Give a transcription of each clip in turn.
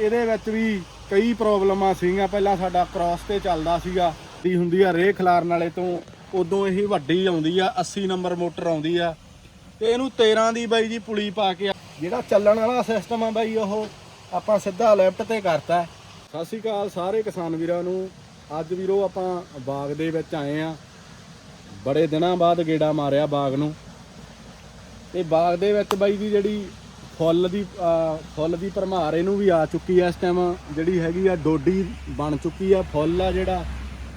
ਇਹਦੇ ਵਿੱਚ ਵੀ ਕਈ ਪ੍ਰੋਬਲਮਾਂ ਸੀਗੀਆਂ। ਪਹਿਲਾਂ ਸਾਡਾ ਕ੍ਰਾਸ ਤੇ ਚੱਲਦਾ ਸੀਗਾ। ਦੀ ਹੁੰਦੀ ਆ ਰੇਹ ਖਲਾਰਨ ਵਾਲੇ ਤੋਂ, ਉਦੋਂ ਇਹ ਵੱਡੀ ਆਉਂਦੀ ਆ 80 ਨੰਬਰ ਮੋਟਰ ਆਉਂਦੀ ਆ। ਤੇ ਇਹਨੂੰ 13 ਦੀ ਬਾਈ ਜੀ ਪੁਲੀ ਪਾ ਕੇ ਜਿਹੜਾ ਚੱਲਣ ਵਾਲਾ ਸਿਸਟਮ ਆ ਬਾਈ, ਉਹ ਆਪਾਂ ਸਿੱਧਾ ਲੈਫਟ ਤੇ ਕਰਤਾ। ਸਤਿ ਸ਼੍ਰੀ ਅਕਾਲ ਸਾਰੇ ਕਿਸਾਨ ਵੀਰਾਂ ਨੂੰ। ਅੱਜ ਵੀਰੋ ਆਪਾਂ ਬਾਗ ਦੇ ਵਿੱਚ ਆਏ ਆ। ਬੜੇ ਦਿਨਾਂ ਬਾਅਦ ਗੇੜਾ ਮਾਰਿਆ ਬਾਗ ਨੂੰ। ਤੇ ਬਾਗ ਦੇ ਵਿੱਚ ਬਾਈ ਦੀ ਜਿਹੜੀ ਫੁੱਲ ਦੀ ਫੁੱਲ ਦੀ ਭਰਮਾਰ ਇਹਨੂੰ ਵੀ ਆ ਚੁੱਕੀ ਆ ਇਸ ਟਾਈਮ ਜਿਹੜੀ ਹੈਗੀ ਆ ਡੋਡੀ ਬਣ ਚੁੱਕੀ ਆ। ਫੁੱਲ ਆ ਜਿਹੜਾ,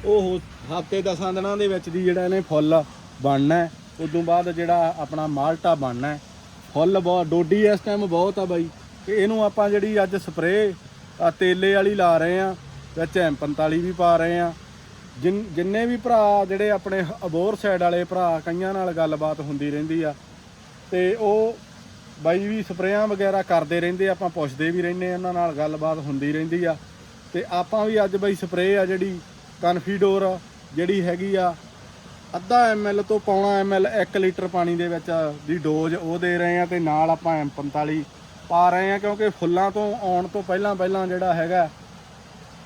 ਉਹ ਹਫ਼ਤੇ 10 ਦਿਨਾਂ ਦੇ ਵਿੱਚ ਦੀ ਜਿਹੜਾ ਇਹਨੇ ਫੁੱਲ ਬਣਨਾ ਹੈ। ਤੋਂ ਬਾਅਦ ਜਿਹੜਾ ਆਪਣਾ ਮਾਲਟਾ ਬਣਨਾ ਫੁੱਲ ਬਹੁਤ, ਡੋਡੀ ਇਸ ਟਾਈਮ ਬਹੁਤ ਆ ਬਾਈ। ਤੇ ਇਹਨੂੰ ਆਪਾਂ ਜਿਹੜੀ ਅੱਜ ਸਪਰੇਅ ਆ ਤੇਲੇ ਵਾਲੀ ਲਾ ਰਹੇ ਆ ਵਿੱਚ M45 ਵੀ ਪਾ ਰਹੇ ਆ। ਜਿਨ, ਜਿੰਨੇ ਵੀ ਭਰਾ ਜਿਹੜੇ ਆਪਣੇ ਅਬੋਰ ਸਾਈਡ ਵਾਲੇ ਭਰਾ, ਕਈਆਂ ਨਾਲ ਗੱਲਬਾਤ ਹੁੰਦੀ ਰਹਿੰਦੀ ਆ। ਤੇ ਉਹ ਬਾਈ ਵੀ ਸਪਰੇਆਂ ਵਗੈਰਾ ਕਰਦੇ ਰਹਿੰਦੇ ਆਪਾਂ ਪੁੱਛਦੇ ਵੀ ਰਹਿੰਦੇ ਉਹਨਾਂ ਨਾਲ ਗੱਲਬਾਤ ਹੁੰਦੀ ਰਹਿੰਦੀ ਆ। ਤੇ ਆਪਾਂ ਵੀ ਅੱਜ ਬਾਈ ਸਪਰੇਅ ਆ ਜਿਹੜੀ ਕਨਫੀਡੋਰ ਜਿਹੜੀ ਹੈਗੀ ਆ, ਅੱਧਾ ਐਮਐਲ ਤੋਂ ਪੌਣਾ ਐਮਐਲ 1 ਲੀਟਰ ਪਾਣੀ ਦੇ ਵਿੱਚ ਦੀ ਡੋਜ਼ ਉਹ ਦੇ ਰਹੇ ਆ ਤੇ ਨਾਲ ਆਪਾਂ M45 ਪਾ ਰਹੇ ਆ, ਕਿਉਂਕਿ ਫੁੱਲਾਂ ਤੋਂ ਆਉਣ ਤੋਂ ਪਹਿਲਾਂ ਪਹਿਲਾਂ ਜਿਹੜਾ ਹੈਗਾ,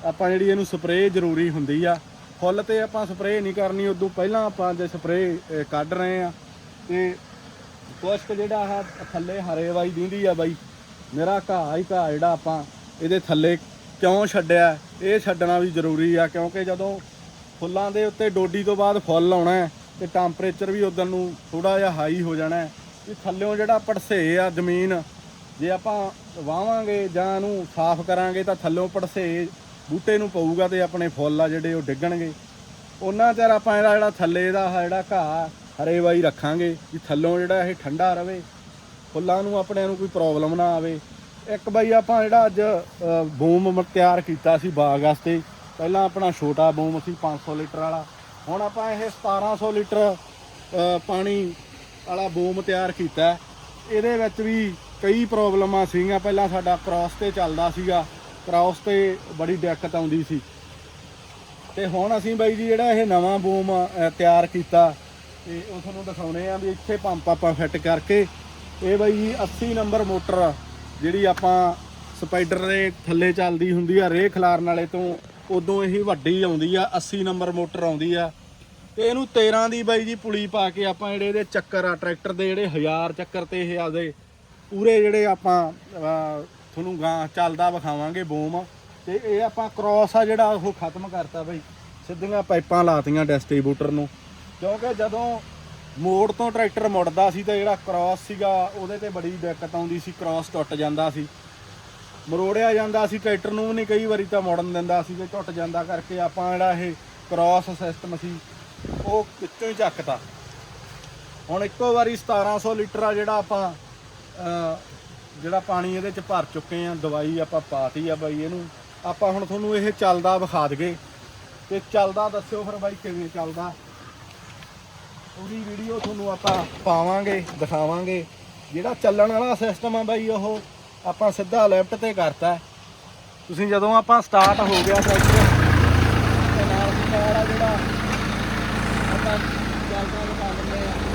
ਆਪਾਂ ਜਿਹੜੀ ਇਹਨੂੰ ਸਪਰੇਅ ਜ਼ਰੂਰੀ ਹੁੰਦੀ ਆ। ਫੁੱਲ ਤੇ ਆਪਾਂ ਸਪਰੇਅ ਨਹੀਂ ਕਰਨੀ, ਉਦੋਂ ਪਹਿਲਾਂ ਆਪਾਂ ਜੇ ਸਪਰੇਅ ਕੱਢ ਰਹੇ ਆ ਤੇ ਕੁਛ ਕੁ ਜਿਹੜਾ ਆ ਥੱਲੇ ਹਰੇ ਵਾਈ ਦਿੰਦੀ ਆ ਬਾਈ। ਮੇਰਾ ਘਾਹ ਹੀ ਘਾਹ ਜਿਹੜਾ ਆਪਾਂ ਇਹਦੇ ਥੱਲੇ ਕਿਉਂ ਛੱਡਿਆ? ਇਹ ਛੱਡਣਾ ਵੀ ਜ਼ਰੂਰੀ ਆ ਕਿਉਂਕਿ ਜਦੋਂ ਫੁੱਲਾਂ ਦੇ ਉੱਤੇ ਡੋਡੀ ਤੋਂ ਬਾਅਦ ਫੁੱਲ ਆਉਣਾ ਹੈ ਤੇ ਟੈਂਪਰੇਚਰ ਵੀ ਉਦੋਂ ਨੂੰ ਥੋੜਾ ਜਿਹਾ ਹਾਈ ਹੋ ਜਾਣਾ ਹੈ। ਵੀ ਥੱਲਿਓਂ ਜਿਹੜਾ ਪੜਸੇ ਆ ਜ਼ਮੀਨ, ਜੇ ਆਪਾਂ ਵਾਵਾਂਗੇ ਜਾਂ ਇਹਨੂੰ ਸਾਫ਼ ਕਰਾਂਗੇ ਤਾਂ ਥੱਲਿਓਂ ਪੜਸੇ ਬੂਟੇ ਨੂੰ ਪਊਗਾ ਤੇ ਆਪਣੇ ਫੁੱਲ ਆ ਜਿਹੜੇ ਉਹ ਡਿੱਗਣਗੇ। ਉਹਨਾਂ ਚਿਰ ਆਪਾਂ ਇਹਦਾ ਜਿਹੜਾ ਥੱਲੇ ਦਾ ਜਿਹੜਾ ਘਾਹ ਹਰੇ ਬਾਈ ਰੱਖਾਂਗੇ ਕਿ ਥੱਲੋਂ ਜਿਹੜਾ ਇਹ ਠੰਡਾ ਰਵੇ ਫੁੱਲਾਂ ਨੂੰ ਆਪਣੇ ਨੂੰ ਕੋਈ ਪ੍ਰੋਬਲਮ ਨਾ ਆਵੇ। ਇੱਕ ਬਾਈ ਆਪਾਂ ਜਿਹੜਾ ਅੱਜ ਅ, ਬੂਮ ਤਿਆਰ ਕੀਤਾ ਸੀ ਬਾਗ ਵਾਸਤੇ ਪਹਿਲਾਂ ਆਪਣਾ ਛੋਟਾ ਬੂਮ ਸੀ 500 ਲੀਟਰ ਵਾਲਾ ਹੁਣ ਆਪਾਂ ਇਹ 1700 ਲੀਟਰ ਪਾਣੀ ਵਾਲਾ ਬੂਮ ਤਿਆਰ ਕੀਤਾ। ਇਹਦੇ ਵਿੱਚ ਵੀ ਕਈ ਪ੍ਰੋਬਲਮਾਂ ਸੀਗੀਆਂ ਪਹਿਲਾਂ ਸਾਡਾ ਕ੍ਰਾਸ ਤੇ ਚੱਲਦਾ ਸੀਗਾ ਕ੍ਰਾਸ ਤੇ ਬੜੀ ਦਿੱਕਤ ਆਉਂਦੀ ਸੀ। ਤੇ ਹੁਣ ਅਸੀਂ ਬਾਈ ਜੀ ਜਿਹੜਾ ਇਹ ਨਵਾਂ ਬੂਮ ਤਿਆਰ ਕੀਤਾ ਤੇ ਉਹ ਤੁਹਾਨੂੰ ਦਿਖਾਉਣੇ ਆ ਵੀ ਇੱਥੇ ਪੰਪ ਆਪਾਂ ਫਿੱਟ ਕਰਕੇ, ਇਹ ਬਾਈ ਜੀ 80 ਨੰਬਰ ਮੋਟਰ ਜਿਹੜੀ ਆਪਾਂ ਸਪਾਈਡਰ ਦੇ ਥੱਲੇ ਚੱਲਦੀ ਹੁੰਦੀ ਆ, ਰੇਹ ਖਲਾਰਨ ਵਾਲੇ ਤੋਂ, ਉਦੋਂ ਇਹ ਵੱਡੀ ਆਉਂਦੀ ਆ 80 ਨੰਬਰ ਮੋਟਰ ਆਉਂਦੀ ਆ। ਤੇ ਇਹਨੂੰ 13 ਦੀ ਬਾਈ ਜੀ ਪੁਲੀ ਪਾ ਕੇ ਆਪਾਂ ਜਿਹੜੇ ਇਹਦੇ ਚੱਕਰ ਆ, ਟਰੈਕਟਰ ਦੇ ਜਿਹੜੇ 1000 ਚੱਕਰ ਤੇ ਇਹ ਆਪਦੇ ਪੂਰੇ ਜਿਹੜੇ ਆਪਾਂ ਤੁਹਾਨੂੰ ਗਾਂ ਚੱਲਦਾ ਵਿਖਾਵਾਂਗੇ ਬੋਮ। ਤੇ ਇਹ ਆਪਾਂ ਕ੍ਰਾਸ ਆ ਜਿਹੜਾ, ਉਹ ਖਤਮ ਕਰਤਾ ਬਾਈ। ਸਿੱਧੀਆਂ ਪਾਈਪਾਂ ਲਾਤੀਆਂ ਡਿਸਟ੍ਰੀਬਿਊਟਰ ਨੂੰ। ਕਿਉਂਕਿ ਜਦੋਂ ਮੋੜ ਤੋਂ ਟਰੈਕਟਰ ਮੁੜਦਾ ਸੀ ਤਾਂ ਜਿਹੜਾ ਕ੍ਰਾਸ ਸੀਗਾ, ਉਹਦੇ ਤੇ ਬੜੀ ਦਿੱਕਤ ਆਉਂਦੀ ਸੀ ਕ੍ਰਾਸ ਟੁੱਟ ਜਾਂਦਾ ਸੀ। ਮਰੋੜਿਆ ਜਾਂਦਾ ਸੀ, ਟਰੈਕਟਰ ਨੂੰ ਵੀ ਨਹੀਂ ਕਈ ਵਾਰੀ ਤਾਂ ਮੁੜਨ ਦਿੰਦਾ ਸੀ ਤੇ ਟੁੱਟ ਜਾਂਦਾ ਕਰਕੇ ਆਪਾਂ ਜਿਹੜਾ ਇਹ ਕ੍ਰਾਸ ਸਿਸਟਮ ਸੀ, ਉਹ ਵਿੱਚੋਂ ਹੀ ਚੱਕਤਾ। ਹੁਣ ਇੱਕੋ ਵਾਰੀ 1700 ਲੀਟਰ ਆ ਜਿਹੜਾ ਆਪਾਂ ਜਿਹੜਾ ਪਾਣੀ ਇਹਦੇ ਚ ਭਰ ਚੁੱਕੇ ਆ, ਦਵਾਈ ਆਪਾਂ ਪਾਤੀ ਆ ਬਾਈ ਇਹਨੂੰ। ਆਪਾਂ ਹੁਣ ਤੁਹਾਨੂੰ ਇਹ ਚੱਲਦਾ ਵਿਖਾ ਦਗੇ ਤੇ ਚੱਲਦਾ ਦੱਸਿਓ ਫਿਰ ਬਾਈ ਕਿਵੇਂ ਚੱਲਦਾ। ਪੂਰੀ ਵੀਡੀਓ ਤੁਹਾਨੂੰ ਆਪਾਂ ਪਾਵਾਂਗੇ, ਦਿਖਾਵਾਂਗੇ। ਜਿਹੜਾ ਚੱਲਣ ਵਾਲਾ ਸਿਸਟਮ ਆ ਬਾਈ, ਉਹ ਆਪਾਂ ਸਿੱਧਾ ਲੈਫਟ ਤੇ ਕਰਤਾ। ਤੁਸੀਂ ਜਦੋਂ ਆਪਾਂ ਸਟਾਰਟ ਹੋ ਗਿਆ ਸਾਈਕਲ ਤੇ ਨਾਲ ਜਿਹੜਾ ਆਪਾਂ ਚੱਲਦਾ ਦਿਖਾ ਦਿੰਦੇ ਆ।